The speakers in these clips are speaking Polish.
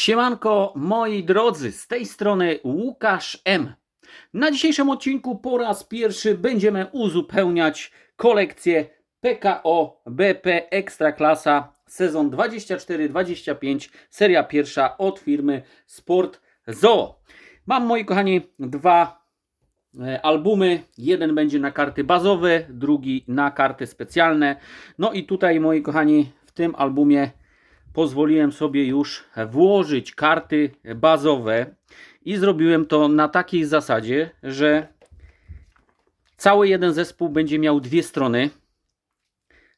Siemanko moi drodzy, z tej strony Łukasz M. Na dzisiejszym odcinku po raz pierwszy będziemy uzupełniać kolekcję PKO BP Ekstraklasa sezon 24-25, seria pierwsza od firmy Sport Zoo. Mam moi kochani dwa e, albumy. Jeden będzie na karty bazowe, drugi na karty specjalne. No i tutaj moi kochani w tym albumie pozwoliłem sobie już włożyć karty bazowe i zrobiłem to na takiej zasadzie, że cały jeden zespół będzie miał dwie strony.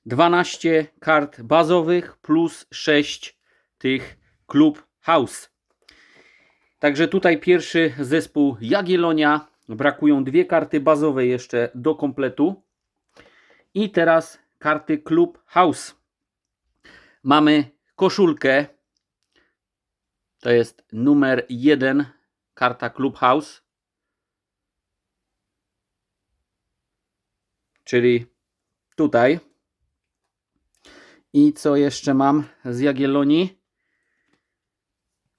12 kart bazowych plus 6 tych Club House. Także tutaj pierwszy zespół Jagiellonia. Brakują dwie karty bazowe jeszcze do kompletu. I teraz karty Club House. Mamy koszulkę. To jest numer jeden, karta Clubhouse. Czyli tutaj. I co jeszcze mam z Jagiellonii?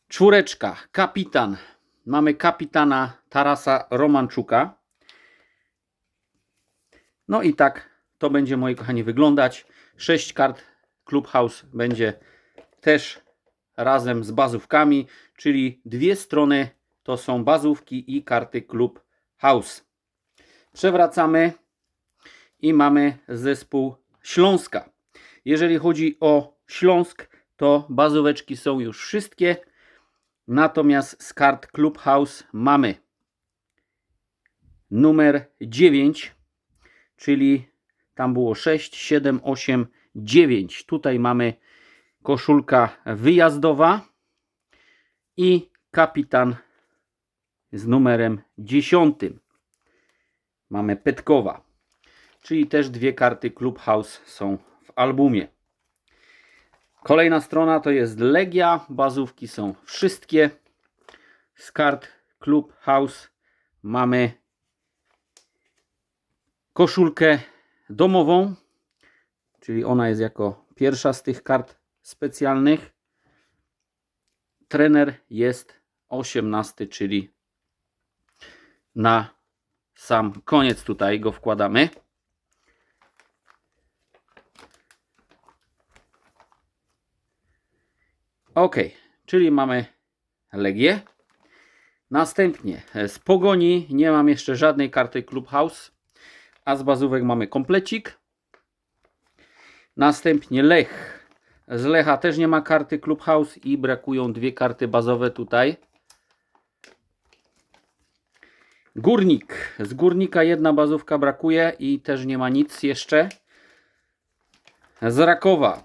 Czwóreczka, kapitan. Mamy kapitana Tarasa Romanczuka. No i tak to będzie, moi kochani, wyglądać. Sześć kart Clubhouse będzie też razem z bazówkami, czyli dwie strony to są bazówki i karty Club House. Przewracamy i mamy zespół Śląska. Jeżeli chodzi o Śląsk, to bazóweczki są już wszystkie. Natomiast z kart Club House mamy numer 9, czyli tam było 6, 7, 8, 9. Tutaj mamy koszulka wyjazdowa i kapitan z numerem 10. Mamy Petkowa, czyli też dwie karty Clubhouse są w albumie. Kolejna strona to jest Legia, bazówki są wszystkie. Z kart Clubhouse mamy koszulkę domową, czyli ona jest jako pierwsza z tych kart specjalnych. Trener jest 18, czyli na sam koniec tutaj go wkładamy. Ok, czyli mamy Legię. Następnie z Pogoni nie mam jeszcze żadnej karty Clubhouse, a z bazówek mamy komplecik. Następnie Lech. Z Lecha też nie ma karty Clubhouse i brakują dwie karty bazowe tutaj. Górnik. Z Górnika jedna bazówka brakuje i też nie ma nic jeszcze. Z Rakowa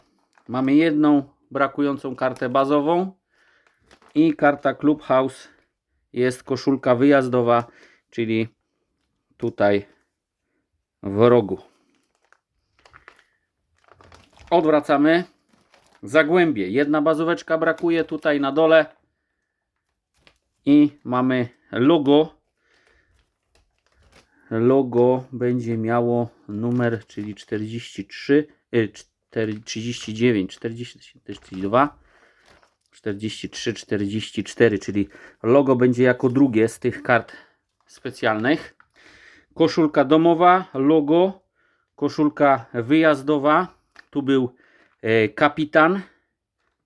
mamy jedną brakującą kartę bazową i karta Clubhouse jest koszulka wyjazdowa, czyli tutaj w rogu. Odwracamy. Zagłębie. Jedna bazóweczka brakuje tutaj na dole. I mamy logo. Logo będzie miało numer, czyli 43, y, 4, 39, 40, 42, 43, 44, czyli logo będzie jako drugie z tych kart specjalnych. Koszulka domowa, logo, koszulka wyjazdowa. Tu był kapitan,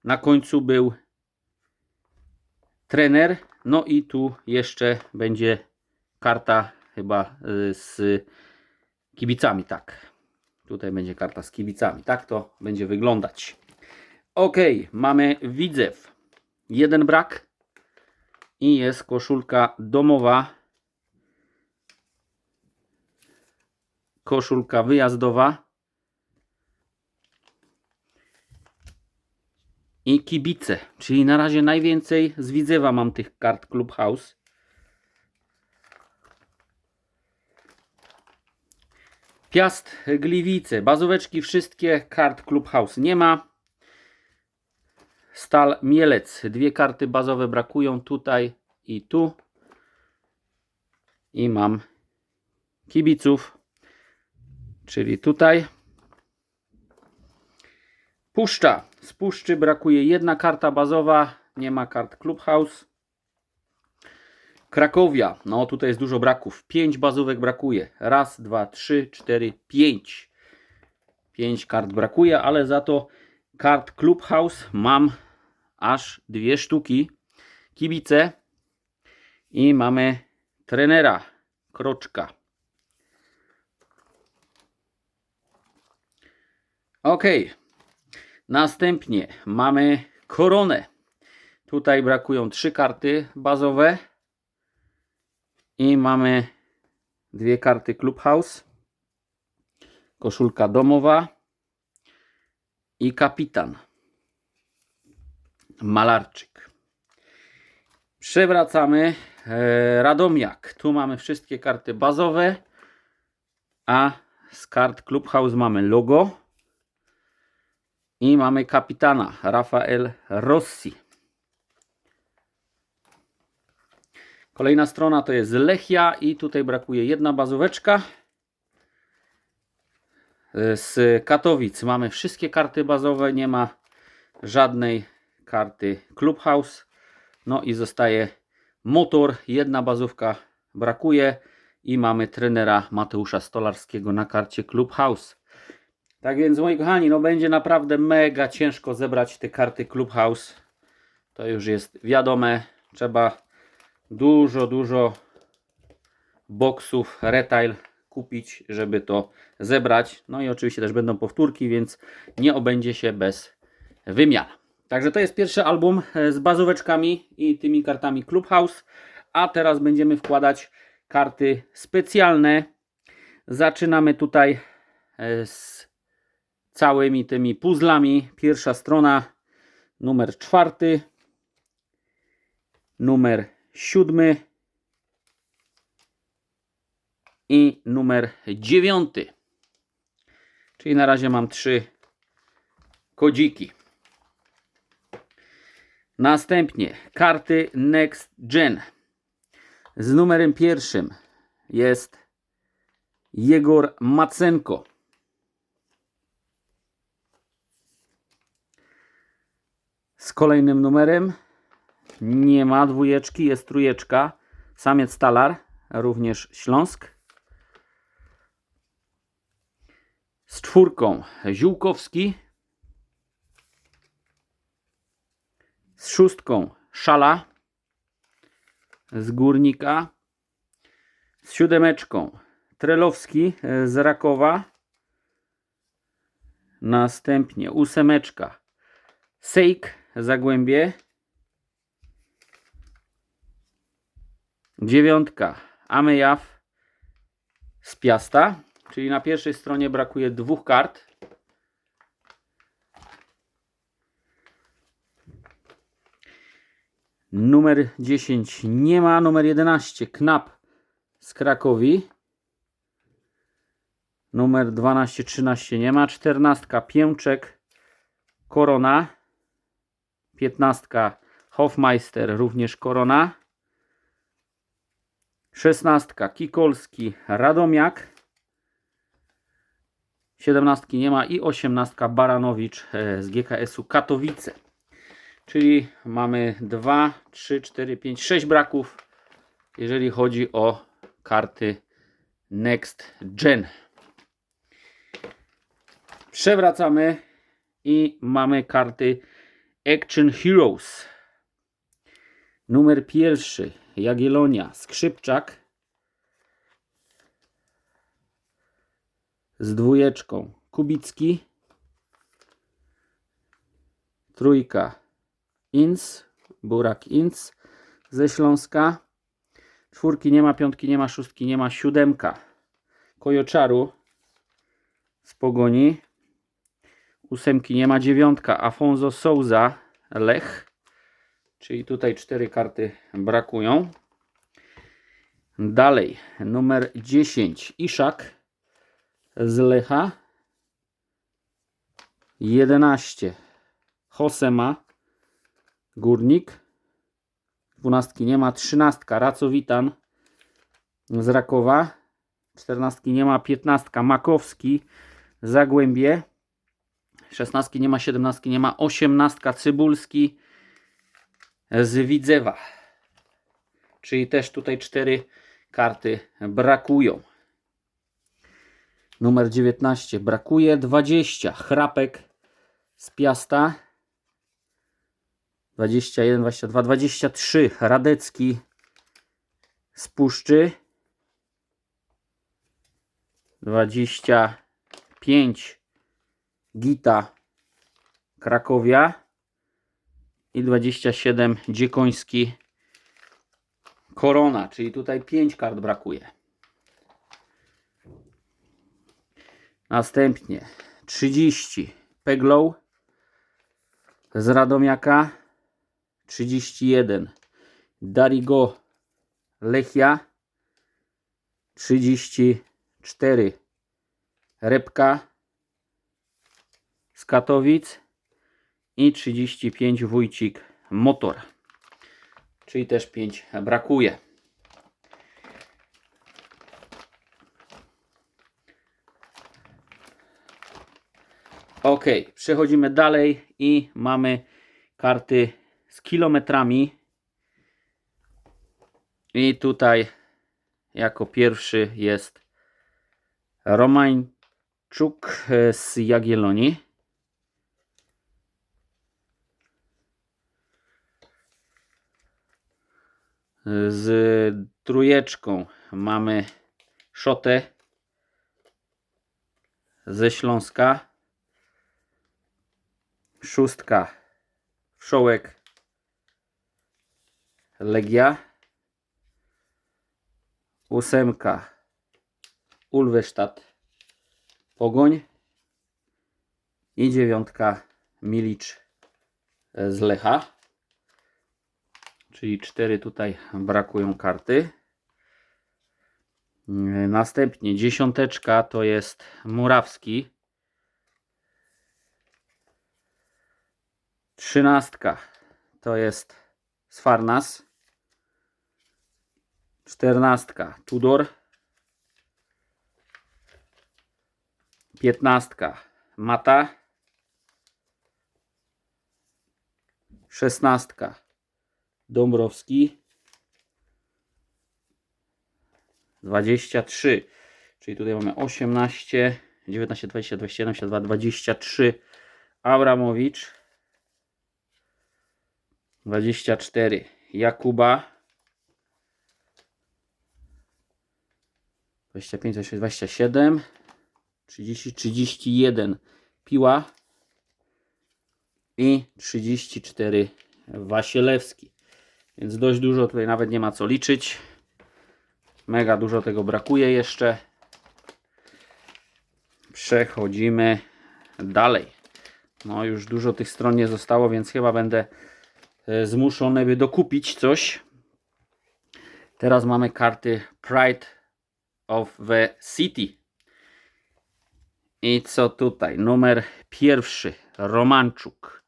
na końcu był trener, no i tu jeszcze będzie karta chyba e, z kibicami, tak. Tutaj będzie karta z kibicami, tak to będzie wyglądać. Ok, mamy Widzew. Jeden brak i jest koszulka domowa. Koszulka wyjazdowa. I kibice, czyli na razie najwięcej z Widzewa mam tych kart Clubhouse. Piast Gliwice, bazóweczki wszystkie, kart Clubhouse nie ma. Stal Mielec, dwie karty bazowe brakują tutaj i tu. I mam kibiców, czyli tutaj. Puszcza. Z puszczy brakuje jedna karta bazowa, nie ma kart Clubhouse. Krakowia, no tutaj jest dużo braków. Pięć bazówek brakuje. Raz, dwa, trzy, cztery, pięć. Pięć kart brakuje, ale za to kart Clubhouse mam aż dwie sztuki. Kibice i mamy trenera Kroczka. Ok. Następnie mamy koronę. Tutaj brakują trzy karty bazowe. I mamy dwie karty Clubhouse. Koszulka domowa. I kapitan. Malarczyk. Przewracamy e, Radomiak. Tu mamy wszystkie karty bazowe. A z kart Clubhouse mamy logo. I mamy kapitana Rafael Rossi. Kolejna strona to jest Lechia i tutaj brakuje jedna bazóweczka. Z Katowic mamy wszystkie karty bazowe, nie ma żadnej karty Clubhouse. No i zostaje motor, jedna bazówka brakuje i mamy trenera Mateusza Stolarskiego na karcie Clubhouse. Tak więc moi kochani, no będzie naprawdę mega ciężko zebrać te karty Clubhouse. To już jest wiadome. Trzeba dużo, dużo boksów retail kupić, żeby to zebrać. No i oczywiście też będą powtórki, więc nie obędzie się bez wymian. Także to jest pierwszy album e, z bazóweczkami i tymi kartami Clubhouse. A teraz będziemy wkładać karty specjalne. Zaczynamy tutaj e, z całymi tymi puzzlami. Pierwsza strona, numer czwarty, numer siódmy i numer dziewiąty. Czyli na razie mam trzy kodziki. Następnie karty Next Gen. Z numerem pierwszym jest Jegor Macenko. Z kolejnym numerem nie ma dwójeczki, jest trójeczka. Samiec Talar, również Śląsk. Z czwórką Ziółkowski. Z szóstką Szala z Górnika. Z siódemeczką Trelowski e, z Rakowa. Następnie ósemeczka Sejk Zagłębie. Dziewiątka Amejaw z Piasta. Czyli na pierwszej stronie brakuje dwóch kart. Numer 10 nie ma. Numer 11 Knap z Krakowi. Numer 12, 13 nie ma. 14 Pięczek Korona. 15 Hofmeister, również Korona. 16 Kikolski, Radomiak. 17 nie ma i 18 Baranowicz e, z GKS-u Katowice. Czyli mamy 2, 3, 4, 5, 6 braków, jeżeli chodzi o karty Next Gen. Przewracamy i mamy karty Action Heroes. Numer pierwszy. Jagiellonia. Skrzypczak. Z dwójeczką. Kubicki. Trójka. Inc, Burak Inc. ze Śląska. Czwórki nie ma, piątki nie ma, szóstki nie ma, siódemka. Kojoczaru z Pogoni. Ósemki nie ma, dziewiątka Afonso Souza Lech. Czyli tutaj cztery karty brakują. Dalej, numer 10 Iszak z Lecha. 11 Hosema Górnik. 12 nie ma, 13 Racowitan z Rakowa. 14 nie ma, 15 Makowski Zagłębie. 16 nie ma, 17 nie ma, 18 Cybulski z Widzewa. Czyli też tutaj cztery karty brakują. Numer 19 brakuje 20. Chrapek z Piasta. 21, 22, 23. Radecki z Puszczy. 25. Gita Krakowia. I 27. Dziekoński Korona, czyli tutaj 5 kart brakuje. Następnie 30 Peglow z Radomiaka 31 Darigo Lechia 34 Repka z Katowic i 35 Wójcik Motor. Czyli też 5 brakuje. Ok, przechodzimy dalej i mamy karty z kilometrami. I tutaj jako pierwszy jest Romańczuk e, z Jagiellonii. Z trójeczką mamy Szotę ze Śląska. Szóstka Wszołek Legia. Ósemka Ulwesztat Pogoń. I dziewiątka Milicz z Lecha. Czyli cztery tutaj brakują karty. Następnie dziesiąteczka to jest Murawski. Trzynastka to jest Sfarnas. Czternastka Tudor. Piętnastka Mata. Szesnastka Dąbrowski. 23. Czyli tutaj mamy 18, 19, 20, 21, 22, 23. Abramowicz. 24. Jakuba. 25, 26, 27. 30, 31. Piła. I 34. Wasielewski. Więc dość dużo tutaj nawet nie ma co liczyć. Mega dużo tego brakuje jeszcze. Przechodzimy dalej. No już dużo tych stron nie zostało, więc chyba będę e, zmuszony by dokupić coś. Teraz mamy karty Pride of the City. I co tutaj? Numer pierwszy. Romanczuk.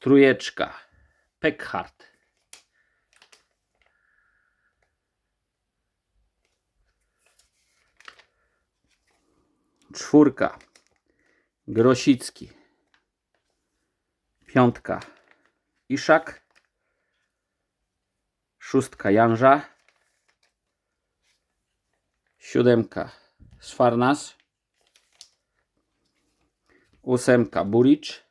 Trójeczka. Peckhart. Czwórka. Grosicki. Piątka. Iszak. Szóstka. Janża. Siódemka. Sfarnas. Ósemka. Buricz.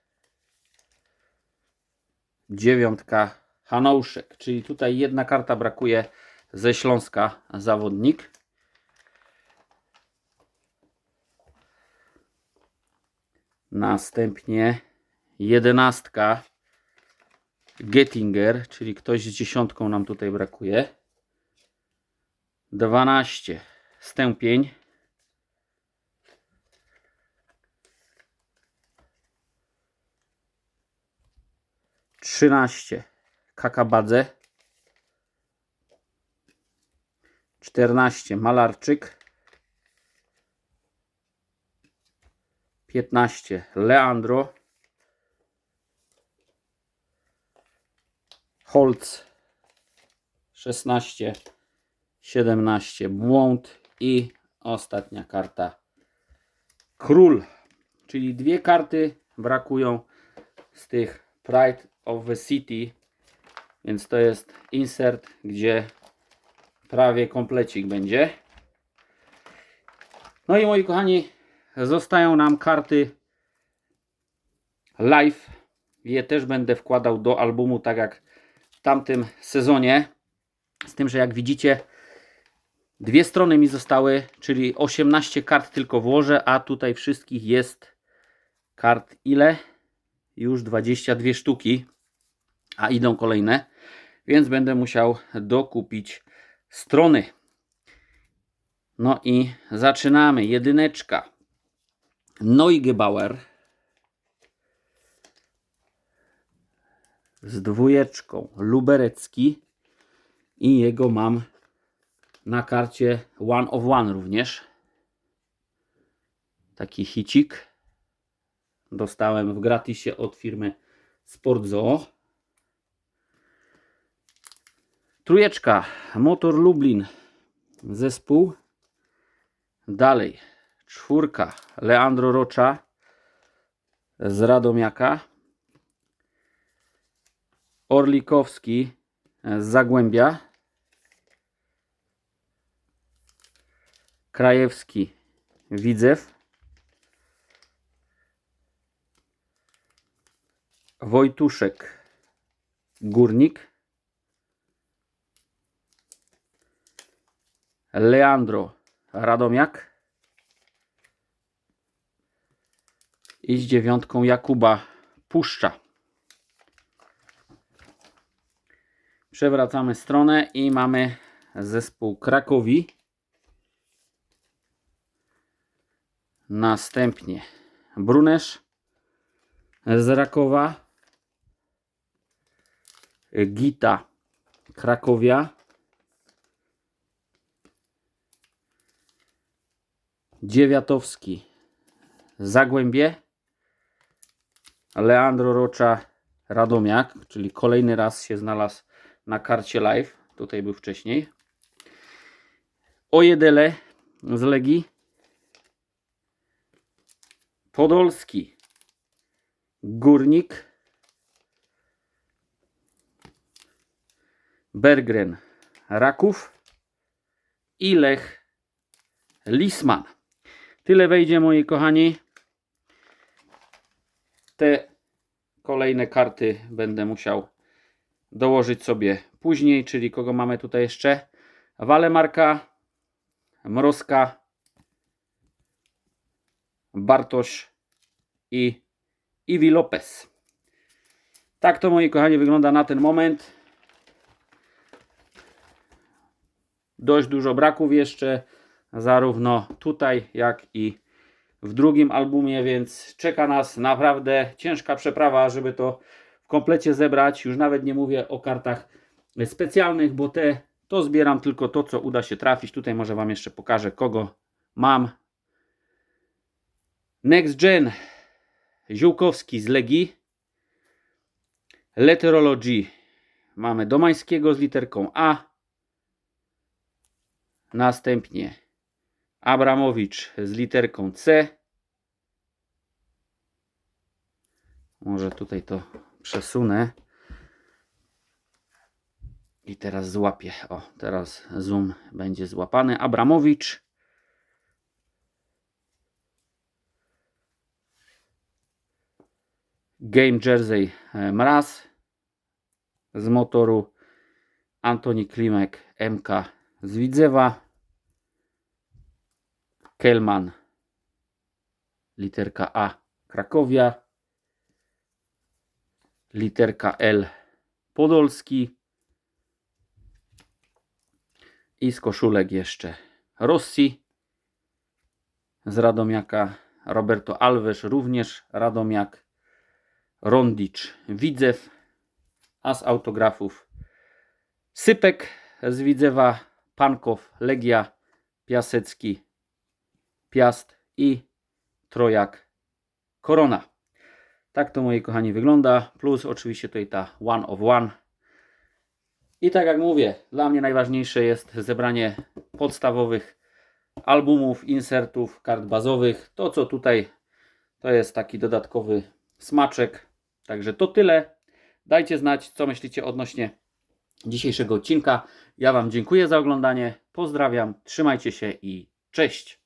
Dziewiątka. Hanouszek. Czyli tutaj jedna karta brakuje ze Śląska zawodnik. Następnie jedenastka Gettinger, czyli ktoś z dziesiątką nam tutaj brakuje. 12 Stępień. Trzynaście. Kakabadze. Czternaście. Malarczyk. 15 Leandro. Holz 16 17 Błąd i ostatnia karta. Król. Czyli dwie karty brakują z tych Pride of the City. Więc to jest insert, gdzie prawie komplecik będzie. No i moi kochani, zostają nam karty live. Je też będę wkładał do albumu, tak jak w tamtym sezonie. Z tym, że jak widzicie, dwie strony mi zostały, czyli 18 kart tylko włożę, a tutaj wszystkich jest kart ile? Już 22 sztuki, a idą kolejne, więc będę musiał dokupić strony. No i zaczynamy. Jedyneczka. Neugebauer. Z dwójeczką Luberecki. I jego mam na karcie One of One również. Taki hicik. Dostałem w gratisie od firmy Sportzoo. Trójeczka. Motor Lublin. Zespół. Dalej. Czwórka. Leandro Rocza z Radomiaka. Orlikowski z Zagłębia. Krajewski Widzew. Wojtuszek Górnik. Leandro Radomiak. I z dziewiątką Jakuba Puszcza. Przewracamy stronę i mamy zespół Krakowi. Następnie Brunesz z Rakowa. Gita Krakowia. Dziewiatowski Zagłębie. Leandro Rocza Radomiak, czyli kolejny raz się znalazł na karcie live. Tutaj był wcześniej. Ojedele z Legii. Podolski. Górnik. Bergren. Raków. I Lech Lisman. Tyle wejdzie, moi kochani. Te kolejne karty będę musiał dołożyć sobie później, czyli kogo mamy tutaj jeszcze? Walemarka, Mrozka, Bartosz i Iwi Lopez. Tak to, moi kochani, wygląda na ten moment. Dość dużo braków jeszcze, zarówno tutaj, jak i w drugim albumie, więc czeka nas naprawdę ciężka przeprawa, żeby to w komplecie zebrać. Już nawet nie mówię o kartach specjalnych, bo te to zbieram tylko to, co uda się trafić. Tutaj może Wam jeszcze pokażę, kogo mam. Next Gen Ziółkowski z Legii. Letterology mamy Domańskiego z literką A. Następnie Abramowicz z literką C. Może tutaj to przesunę. I teraz złapię. O, teraz zoom będzie złapany. Abramowicz. Game Jersey e, Mraz z motoru Antoni Klimek MK z Widzewa Kelman literka A Krakowia literka L Podolski i z koszulek jeszcze Rossi z Radomiaka Roberto Alves również Radomiak Rondicz Widzew a z autografów Sypek z Widzewa Pankow Legia Piasecki Piast i Trojak Korona. Tak to moi kochani wygląda. Plus oczywiście tutaj ta one of one. I tak jak mówię, dla mnie najważniejsze jest zebranie podstawowych albumów, insertów, kart bazowych. To co tutaj to jest taki dodatkowy smaczek. Także to tyle. Dajcie znać, co myślicie odnośnie dzisiejszego odcinka. Ja Wam dziękuję za oglądanie. Pozdrawiam, trzymajcie się i cześć.